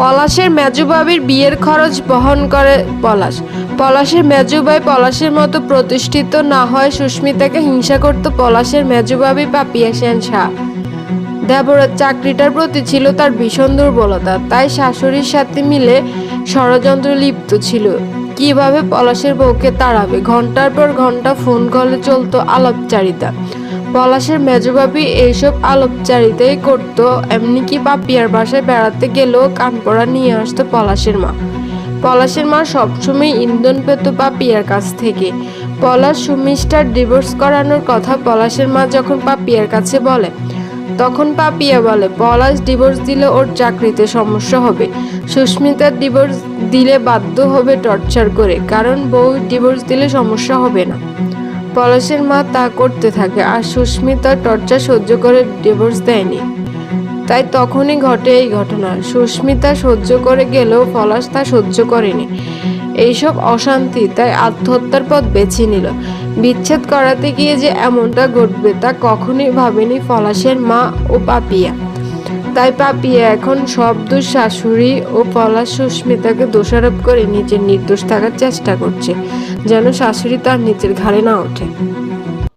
পলাশের মেজবাবির বিয়ের খরচ বহন করে পলাশ। পলাশের মেজবাই পলাশের মতো প্রতিষ্ঠিত না হয় সুস্মিতাকে হিংসা করত পলাশের মেজবাবি পাপিয়া সেন শাহ। দেবরার চাকরিটার প্রতি ছিল তার ভীষণ দুর্বলতা, তাই শাশুড়ির সাথে মিলে ষড়যন্ত্র লিপ্ত ছিল। কীভাবে পলাশের বউকে তাড়াবে? ঘণ্টার পর ঘণ্টা ফোন কলে চলতো আলাপচারিতা। পলাশের মেজবাবি এইসব আলাপচারিতাই করতো, এমনকি পাপিয়ার বাসায় বেড়াতে গেলেও কানপড়া নিয়ে আসতো পলাশের মা। পলাশের মা সবসময় ইন্ধন পেত পাপিয়ার কাছ থেকে। পলাশ সুমিষ্টার ডিভোর্স করানোর কথা পলাশের মা যখন পাপিয়ার কাছে বলে, তখন পাপিয়া বলে, পলাশ, ডিভোর্স দিলে ওর চাকরিতে সমস্যা হবে। সুস্মিতার ডিভোর্স দিলে বাধ্য হবে টর্চার করে, কারণ বউ ডিভোর্স দিলে সমস্যা হবে না। পলাশের মা তা করতে থাকে আর সুস্মিতা টর্চার সহ্য করে ডিভোর্স দেয়নি। তাই তখনই ঘটে এই ঘটনা। সুস্মিতা সহ্য করে গেলেও পলাশ তা সহ্য করেনি। এইসব অশান্তি তাই আত্মহত্যার পথ বেছে নিল। বিচ্ছেদ করাতে গিয়ে যে এমনটা ঘটবে তা কখনোই ভাবেনি পলাশের মা ও পাপিয়া। তাই পাপিয়া এখন শব্দ শাশুড়ি ও পলাশ সুস্মিতাকে দোষারোপ করে নিজের নির্দোষ থাকার চেষ্টা করছে, যেন শাশুড়ি তার নিজের ঘাড়ে না ওঠে।